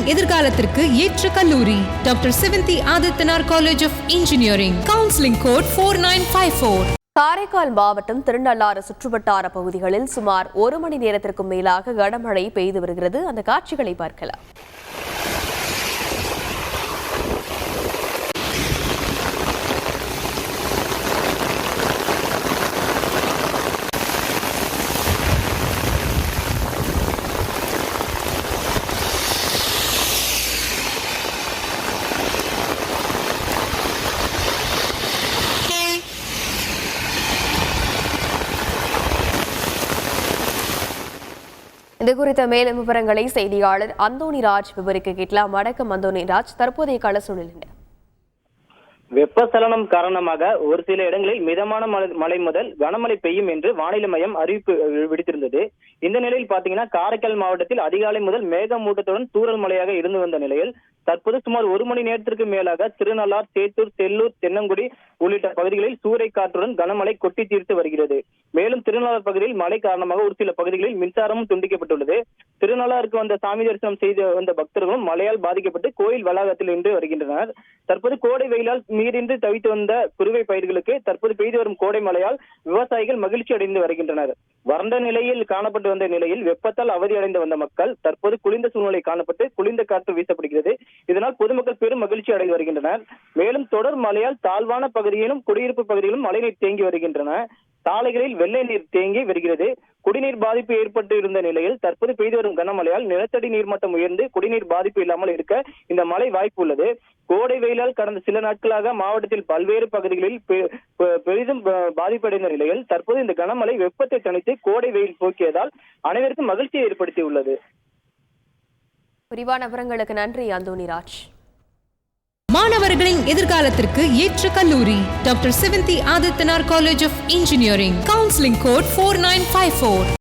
மாணவர்களின் எதிர்காலத்திற்கு ஏற்ற கல்லூரி. Doctor Sevanthi Adithanar college of engineering counselling code four nine five four Karaikal மாவட்டம் திருநள்ளாறு சுற்றுவட்டார பகுதிகளில் சுமார் ஒரு மணி நேரத்திற்கும் மேலாக கனமழை பெய்து வருகிறது. அந்த காட்சிகளை பார்க்கலாம். இது குறித்த மேலும் விவரங்களை செய்தியாளர் அந்தோனி ராஜ் விவரிக்க கேட்கலாம். வணக்கம் அந்தோனி ராஜ். தற்போதைய கால சூழ்நிலை. வெப்பச்சலனம் காரணமாக ஒரு சில இடங்களில் மிதமான மழை- முதல் கனமழை பெய்யும் என்று வானிலை மையம் அறிவிப்பு விடுத்திருந்தது. இந்த நிலையில் பாத்தீங்கன்னா காரைக்கால் மாவட்டத்தில் அதிகாலை முதல் மேகமூட்டத்துடன் தூரல் மழையாக இருந்து வந்த நிலையில் தற்போது சுமார் ஒரு மணி நேரத்திற்கு மேலாக திருநள்ளார் சேத்தூர் செல்லூர் தென்னங்குடி உள்ளிட்ட பகுதிகளில் சூறைக்காற்றுடன் கனமழை கொட்டி தீர்த்து வருகிறது. மேலும் திருநள்ளார் பகுதியில் மழை காரணமாக ஒரு சில பகுதிகளில் மின்சாரமும் துண்டிக்கப்பட்டுள்ளது. திருநள்ளாருக்கு வந்த சாமி தரிசனம் செய்து வந்த பக்தர்களும் மழையால் பாதிக்கப்பட்டு கோயில் வளாகத்தில் நின்று வருகின்றனர். தற்போது கோடை வெயிலால் நீரின்றி தவித்து வந்த குறுவை பயிர்களுக்கு தற்போது பெய்து வரும் கோடை மழையால் விவசாயிகள் மகிழ்ச்சி அடைந்து வருகின்றனர். வறண்ட நிலையில் காணப்பட்டு வந்த நிலையில் வெப்பத்தால் அவதி அடைந்து வந்த மக்கள் தற்போது குளிர்ந்த சூழ்நிலை காணப்பட்டு குளிர்ந்த காற்று வீசப்படுகிறது. இதனால் பொதுமக்கள் பெரும் மகிழ்ச்சி அடைந்து வருகின்றனர். மேலும் தொடர் மழையால் தாழ்வான பகுதியிலும் குடியிருப்பு பகுதியிலும் மழைநீர் தேங்கி வருகின்றன. சாலைகளில் வெள்ளை நீர் தேங்கி வருகிறது. குடிநீர் பாதிப்பு ஏற்பட்டு இருந்த நிலையில் தற்போது பெய்து வரும் கனமழையால் நிலத்தடி நீர்மட்டம் உயர்ந்து குடிநீர் பாதிப்பு இல்லாமல் இருக்க இந்த மழை வாய்ப்பு உள்ளது. கோடை வெயிலால் கடந்த சில நாட்களாக மாவட்டத்தில் பல்வேறு பகுதிகளில் பெ- பெரிதும் பாதிப்படைந்த நிலையில் தற்போது இந்த கனமழை வெப்பத்தை தணித்து கோடை வெயில் போக்கியதால் அனைவருக்கும் மகிழ்ச்சியை ஏற்படுத்தியுள்ளது. விரிவான விவரங்களுக்கு நன்றி அந்தோனி ராஜ். மாணவர்களின் எதிர்காலத்திற்கு ஏற்ற கல்லூரி doctor Sevanthi Adithanar college of engineering counselling code four nine five four.